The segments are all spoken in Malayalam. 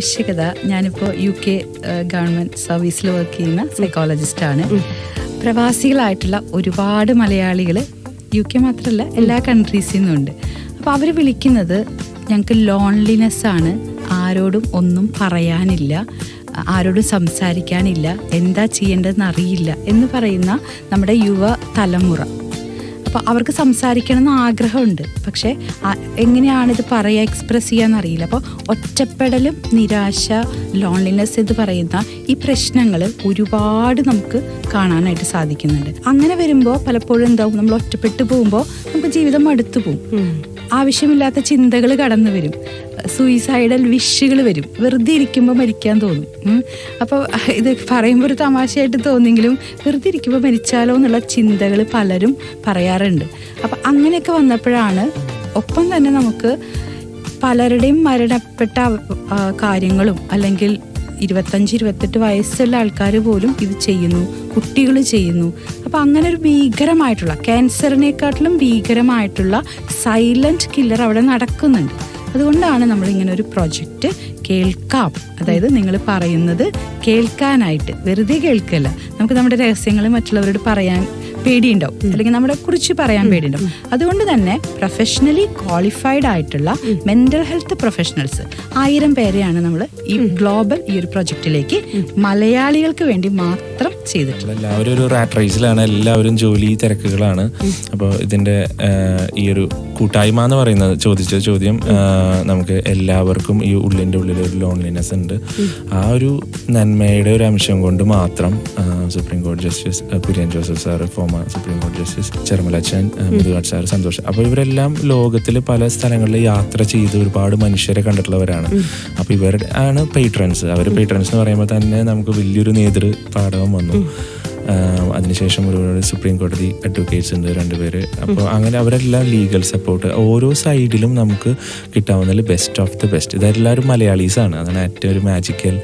ആവശ്യകത ഞാനിപ്പോൾ യു കെ ഗവൺമെന്റ് സർവീസിൽ വർക്ക് ചെയ്യുന്ന സൈക്കോളജിസ്റ്റ് ആണ്. പ്രവാസികളായിട്ടുള്ള ഒരുപാട് മലയാളികൾ യു കെ മാത്രമല്ല എല്ലാ കൺട്രീസിൽ നിന്നും ഉണ്ട്. അപ്പോൾ അവർ വിളിക്കുന്നത് ഞങ്ങൾക്ക് ലോൺലിനെസ് ആണ് ആരോടും ഒന്നും പറയാനില്ല ആരോടും സംസാരിക്കാനില്ല എന്താ ചെയ്യേണ്ടതെന്ന് അറിയില്ല എന്ന് പറയുന്ന നമ്മുടെ യുവ തലമുറ. അപ്പോൾ അവർക്ക് സംസാരിക്കണം എന്ന് ആഗ്രഹമുണ്ട്. പക്ഷേ എങ്ങനെയാണ് ഇത് പറയുക എക്സ്പ്രസ് അറിയില്ല അപ്പോൾ ഒറ്റപ്പെടലും നിരാശ ലോൺലിനെസ് എന്ന് പറയുന്ന ഈ പ്രശ്നങ്ങൾ ഒരുപാട് നമുക്ക് കാണാനായിട്ട് സാധിക്കുന്നുണ്ട്. അങ്ങനെ വരുമ്പോൾ പലപ്പോഴും എന്താവും? നമ്മൾ ഒറ്റപ്പെട്ടു പോകുമ്പോൾ നമുക്ക് ജീവിതം അടുത്തു പോകും. ആവശ്യമില്ലാത്ത ചിന്തകൾ കടന്നു വരും. സൂയിസൈഡൽ വിഷുകൾ വരും. വെറുതെ ഇരിക്കുമ്പോൾ മരിക്കാൻ തോന്നും. അപ്പോൾ ഇത് പറയുമ്പോൾ ഒരു തമാശയായിട്ട് തോന്നിയെങ്കിലും വെറുതെ ഇരിക്കുമ്പോൾ മരിച്ചാലോ എന്നുള്ള ചിന്തകൾ പലരും പറയാറുണ്ട്. അപ്പം അങ്ങനെയൊക്കെ വന്നപ്പോഴാണ് ഒപ്പം തന്നെ നമുക്ക് പലരുടെയും മരണപ്പെട്ട കാര്യങ്ങളും അല്ലെങ്കിൽ ഇരുപത്തഞ്ച് ഇരുപത്തെട്ട് വയസ്സുള്ള ആൾക്കാർ പോലും ഇത് ചെയ്യുന്നു കുട്ടികൾ ചെയ്യുന്നു. അപ്പം അങ്ങനെ ഒരു ഭീകരമായിട്ടുള്ള ക്യാൻസറിനെക്കാട്ടിലും ഭീകരമായിട്ടുള്ള സൈലന്റ് കില്ലർ അവിടെ നടക്കുന്നുണ്ട്. അതുകൊണ്ടാണ് നമ്മൾ ഇങ്ങനെ ഒരു പ്രൊജക്റ്റ് കേൾക്കാം. അതായത് നിങ്ങൾ പറയുന്നത് കേൾക്കാനായിട്ട്. വെറുതെ കേൾക്കല്ല. നമുക്ക് നമ്മുടെ രഹസ്യങ്ങൾ മറ്റുള്ളവരോട് പറയാൻ പേടിയുണ്ടാവും. അല്ലെങ്കിൽ നമ്മളെ കുറിച്ച് പറയാൻ പേടിയുണ്ടാവും. അതുകൊണ്ട് തന്നെ പ്രൊഫഷണലി ക്വാളിഫൈഡ് ആയിട്ടുള്ള മെന്റൽ ഹെൽത്ത് പ്രൊഫഷണൽസ് ആയിരം പേരെയാണ് നമ്മൾ ഈ ഗ്ലോബൽ ഈ ഒരു പ്രൊജക്റ്റിലേക്ക് മലയാളികൾക്ക് വേണ്ടി മാത്രം ചെയ്തിട്ടുള്ളത്. എല്ലാവരും ഒരു റാറ്റ് റേസിലാണ് എല്ലാവരും ജോലി തിരക്കുകളാണ്. അപ്പോൾ ഇതിന്റെ ഈ ഒരു കൂട്ടായ്മ എന്ന് പറയുന്നത് ചോദിച്ച ചോദ്യം നമുക്ക് എല്ലാവർക്കും ഈ ഉള്ളിന്റെ ഉള്ളിൽ ഒരു ലോൺലിനെസ് ഉണ്ട്. ആ ഒരു നന്മയുടെ ഒരു അംശം കൊണ്ട് മാത്രം സുപ്രീം കോടതി justice Kurian Joseph sir former supreme കോടതി ജസ്റ്റിസ് ചെറുമലച്ചൻ മുതുകാട് സാർ സന്തോഷം. അപ്പോൾ ഇവരെല്ലാം ലോകത്തിൽ പല സ്ഥലങ്ങളിൽ യാത്ര ചെയ്ത് ഒരുപാട് മനുഷ്യരെ കണ്ടിട്ടുള്ളവരാണ്. അപ്പോൾ ഇവരുടെ ആണ് പേട്രൻസ് അവർ പേട്രൻസ് എന്ന് പറയുമ്പോൾ തന്നെ നമുക്ക് വലിയൊരു നേതൃ പാഠകം വന്നു അതിനുശേഷം ഒരുപാട് സുപ്രീം കോടതി അഡ്വക്കേറ്റ്സ് ഉണ്ട് രണ്ടുപേര്. അപ്പോൾ അങ്ങനെ അവരെല്ലാം ലീഗൽ സപ്പോർട്ട് ഓരോ സൈഡിലും നമുക്ക് കിട്ടാവുന്നതിൽ ബെസ്റ്റ് ഓഫ് ദി ബെസ്റ്റ് ഇതെല്ലാവരും മലയാളീസാണ്. അതാണ് ഏറ്റവും ഒരു മാജിക്കൽ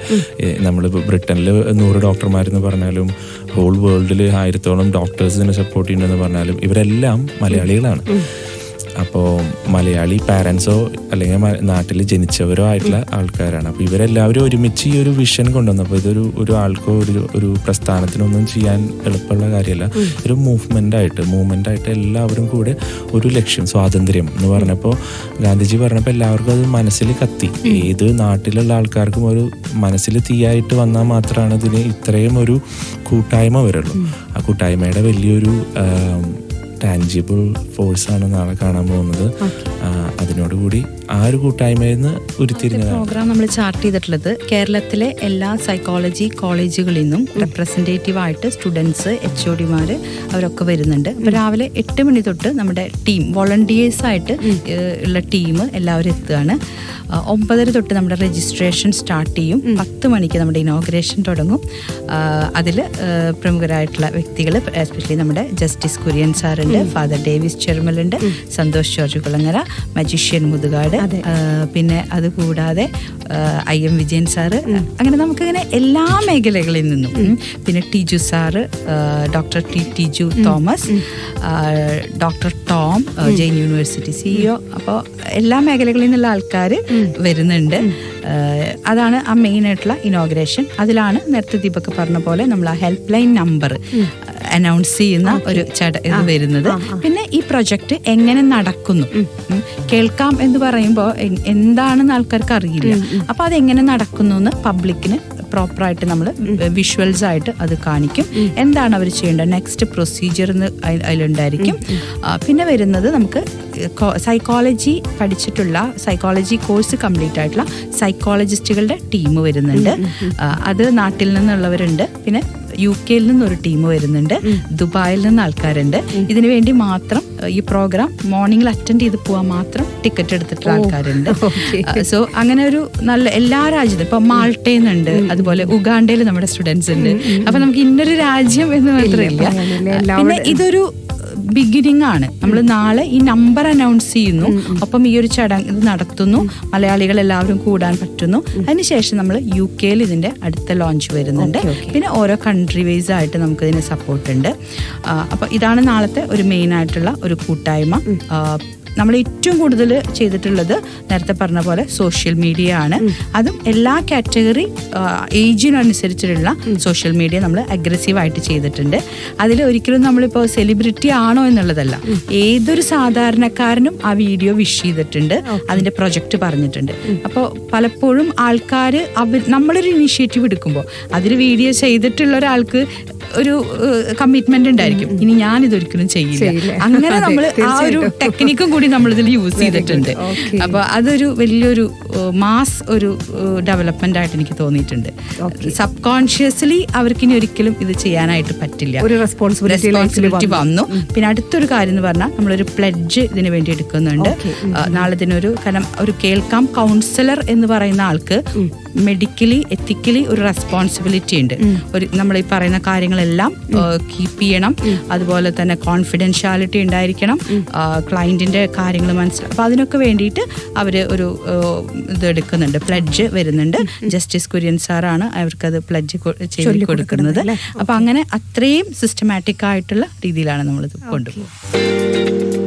നമ്മൾ ബ്രിട്ടനിൽ നൂറ് ഡോക്ടർമാരെന്ന് പറഞ്ഞാലും ഹോൾ വേൾഡിൽ ആയിരത്തോളം ഡോക്ടേഴ്സിനെ സപ്പോർട്ട് ചെയ്യുന്നതെന്ന് പറഞ്ഞാലും ഇവരെല്ലാം മലയാളികളാണ്. അപ്പോൾ മലയാളി പാരൻസോ അല്ലെങ്കിൽ നാട്ടിൽ ജനിച്ചവരോ ആയിട്ടുള്ള ആൾക്കാരാണ്. അപ്പോൾ ഇവരെല്ലാവരും ഒരുമിച്ച് ഈ ഒരു വിഷൻ കൊണ്ടുവന്നപ്പോൾ ഇതൊരു ഒരു ആൾക്കോ ഒരു ഒരു പ്രസ്ഥാനത്തിനൊന്നും ചെയ്യാൻ എളുപ്പമുള്ള കാര്യമല്ല. ഒരു മൂവ്മെന്റ് ആയിട്ട് മൂവ്മെന്റ് ആയിട്ട് എല്ലാവരും കൂടെ ഒരു ലക്ഷ്യം സ്വാതന്ത്ര്യം എന്ന് പറഞ്ഞപ്പോൾ ഗാന്ധിജി പറഞ്ഞപ്പോൾ എല്ലാവർക്കും അത് മനസ്സിൽ കത്തി. ഏത് നാട്ടിലുള്ള ആൾക്കാർക്കും ഒരു മനസ്സിൽ തീയായിട്ട് വന്നാൽ മാത്രമാണ് ഇതിന് ഇത്രയും ഒരു കൂട്ടായ്മ വരുള്ളൂ. ആ കൂട്ടായ്മയുടെ വലിയൊരു ടാൻജിബിൾ ഫോഴ്സ് ആണ് നാളെ കാണാൻ പോകുന്നത്. അതിനോടുകൂടി ആ ഒരു കൂട്ടായ്മയിൽ നിന്ന് ഉരുത്തിരിഞ്ഞതാണ്. പ്രോഗ്രാം നമ്മൾ ചാർട്ട് ചെയ്തിട്ടുള്ളത് കേരളത്തിലെ എല്ലാ സൈക്കോളജി കോളേജുകളിൽ നിന്നും റെപ്രസെന്റേറ്റീവ് ആയിട്ട് സ്റ്റുഡൻസ് എച്ച് ഒ ഡിമാർ അവരൊക്കെ വരുന്നുണ്ട്. അപ്പോൾ രാവിലെ എട്ട് മണി തൊട്ട് നമ്മുടെ ടീം വോളണ്ടിയേഴ്സായിട്ട് ഉള്ള ടീം എല്ലാവരും എത്തുകയാണ്. ഒമ്പതര തൊട്ട് നമ്മുടെ രജിസ്ട്രേഷൻ സ്റ്റാർട്ട് ചെയ്യും. പത്ത് മണിക്ക് നമ്മുടെ ഇനോഗ്രേഷൻ തുടങ്ങും. അതിൽ പ്രമുഖരായിട്ടുള്ള വ്യക്തികൾ എസ്പെഷ്യലി നമ്മുടെ ജസ്റ്റിസ് കുര്യൻ സാറുണ്ട് ഫാദർ ഡേവിസ് ചെർമലുണ്ട് സന്തോഷ് ജോർജ് കുളങ്ങര മജീഷ്യൻ മുതുകാട് പിന്നെ അതുകൂടാതെ ഐ എം വിജയൻ സാറ് അങ്ങനെ നമുക്കിങ്ങനെ എല്ലാ മേഖലകളിൽ നിന്നും പിന്നെ Tiju sir doctor T Tiju Thomas doctor Tom Jain university CEO അപ്പോൾ എല്ലാ മേഖലകളിൽ നിന്നുള്ള ആൾക്കാർ വരുന്നുണ്ട്. അതാണ് ആ മെയിൻ ആയിട്ടുള്ള ഇനോഗ്രേഷൻ അതിലാണ് നേരത്തെ ദീപക് പറഞ്ഞ പോലെ നമ്മൾ ആ ഹെൽപ്പ് ലൈൻ നമ്പർ അനൗൺസ് ചെയ്യുന്ന ഒരു ചട ഇത് വരുന്നത്. പിന്നെ ഈ പ്രൊജക്റ്റ് എങ്ങനെ നടക്കുന്നു? കേൾക്കാം എന്ന് പറയുമ്പോൾ എന്താണെന്ന് ആൾക്കാർക്ക് അറിയില്ല. അപ്പൊ അത് എങ്ങനെ നടക്കുന്നു എന്ന് പബ്ലിക്കിന് പ്രോപ്പറായിട്ട് നമ്മൾ വിഷ്വൽസ് ആയിട്ട് അത് കാണിക്കും. എന്താണ് അവർ ചെയ്യേണ്ടത്? നെക്സ്റ്റ് പ്രൊസീജിയർ എന്ന് അതിലുണ്ടായിരിക്കും. പിന്നെ വരുന്നത് നമുക്ക് സൈക്കോളജി പഠിച്ചിട്ടുള്ള സൈക്കോളജി കോഴ്സ് കംപ്ലീറ്റ് ആയിട്ടുള്ള സൈക്കോളജിസ്റ്റുകളുടെ ടീം വരുന്നുണ്ട്. അത് നാട്ടിൽ നിന്നുള്ളവരുണ്ട്. പിന്നെ യു കെയിൽ നിന്നൊരു ടീം വരുന്നുണ്ട്. ദുബായിൽ നിന്ന് ആൾക്കാരുണ്ട്. ഇതിനു വേണ്ടി മാത്രം ഈ പ്രോഗ്രാം മോർണിംഗിൽ അറ്റൻഡ് ചെയ്ത് പോവാൻ മാത്രം ടിക്കറ്റ് എടുത്തിട്ടുള്ള ആൾക്കാരുണ്ട്. സോ അങ്ങനെ ഒരു നല്ല എല്ലാ രാജ്യത്തും ഇപ്പൊ മാൾട്ടേന്നുണ്ട് അതുപോലെ ഉഗാണ്ടയിൽ നമ്മുടെ സ്റ്റുഡൻസ് ഉണ്ട്. അപ്പൊ നമുക്ക് ഇന്നൊരു രാജ്യം എന്ന് മാത്രമല്ല പിന്നെ ഇതൊരു ബിഗിനിങ് ആണ്. നമ്മൾ നാളെ ഈ നമ്പർ അനൗൺസ് ചെയ്യുന്നു. അപ്പം ഈ ഒരു ചടങ്ങ് ഇത് നടത്തുന്നു. മലയാളികൾ എല്ലാവരും കൂടാൻ പറ്റുന്നു. അതിനുശേഷം നമ്മൾ യു കെയിൽ ഇതിന്റെ അടുത്ത ലോഞ്ച് വരുന്നുണ്ട്. പിന്നെ ഓരോ കൺട്രി വൈസ് ആയിട്ട് നമുക്ക് ഇതിന് സപ്പോർട്ട് ഉണ്ട് അപ്പൊ ഇതാണ് നാളത്തെ ഒരു മെയിൻ ആയിട്ടുള്ള ഒരു കൂട്ടായ്മ. നമ്മൾ ഏറ്റവും കൂടുതൽ ചെയ്തിട്ടുള്ളത് നേരത്തെ പറഞ്ഞ പോലെ സോഷ്യൽ മീഡിയ ആണ്. അതും എല്ലാ കാറ്റഗറി ഏജിനനുസരിച്ചിട്ടുള്ള സോഷ്യൽ മീഡിയ നമ്മൾ അഗ്രസീവ് ആയിട്ട് ചെയ്തിട്ടുണ്ട്. അതിൽ ഒരിക്കലും നമ്മളിപ്പോൾ സെലിബ്രിറ്റി ആണോ എന്നുള്ളതല്ല. ഏതൊരു സാധാരണക്കാരനും ആ വീഡിയോ വിഷ് ചെയ്തിട്ടുണ്ട്. അതിന്റെ പ്രൊജക്റ്റ് പറഞ്ഞിട്ടുണ്ട്. അപ്പോൾ പലപ്പോഴും ആൾക്കാർ അവർ നമ്മളൊരു ഇനിഷ്യേറ്റീവ് എടുക്കുമ്പോൾ അതിൽ വീഡിയോ ചെയ്തിട്ടുള്ള ഒരാൾക്ക് ഒരു കമ്മിറ്റ്മെന്റ് ഉണ്ടായിരിക്കും. ഇനി ഞാൻ ഇതൊരിക്കലും ചെയ്യില്ല. ചെയ്യില്ല. അങ്ങനെ നമ്മൾ ആ ഒരു ടെക്നിക്കും കൂടി നമ്മൾ ഇതിൽ യൂസ് ചെയ്തിട്ടുണ്ട്. അപ്പോൾ അപ്പൊ അതൊരു വലിയൊരു മാസ് ഒരു ഡെവലപ്മെന്റ് ആയിട്ട് എനിക്ക് തോന്നിയിട്ടുണ്ട്. സബ് കോൺഷ്യസ്ലി അവർക്ക് ഇനി ഒരിക്കലും ഇത് ചെയ്യാനായിട്ട് പറ്റില്ല. ഒരു റെസ്പോൺസിബിലിറ്റി വന്നു. വന്നു. പിന്നെ അടുത്തൊരു കാര്യം എന്ന് പറഞ്ഞാൽ നമ്മളൊരു പ്ലഡ്ജ് ഇതിനു വേണ്ടി എടുക്കുന്നുണ്ട്. നാളെ ഇതിനൊരു കാരണം ഒരു കേൾക്കാം. കൗൺസിലർ എന്ന് പറയുന്ന ആൾക്ക് മെഡിക്കലി എത്തിക്കലി ഒരു റെസ്പോൺസിബിലിറ്റി ഉണ്ട്. ഒരു നമ്മൾ ഈ പറയുന്ന കാര്യങ്ങളെല്ലാം കീപ്പ് ചെയ്യണം. അതുപോലെ തന്നെ കോൺഫിഡൻഷ്യാലിറ്റി ഉണ്ടായിരിക്കണം. ക്ലയന്റിന്റെ കാര്യങ്ങൾ മനസ്സിലാക്കും അപ്പൊ അതിനൊക്കെ വേണ്ടിയിട്ട് അവർ ഒരു ഇത് എടുക്കുന്നുണ്ട്. പ്ലഡ്ജ് വരുന്നുണ്ട്. ജസ്റ്റിസ് കുര്യൻ സാറാണ് അവർക്കത് പ്ലഡ്ജ് ചെയ്ത് കൊടുക്കുന്നത്. അല്ലേ? അപ്പൊ അങ്ങനെ അത്രയും സിസ്റ്റമാറ്റിക് ആയിട്ടുള്ള രീതിയിലാണ് നമ്മളിത് കൊണ്ടുപോകുന്നത്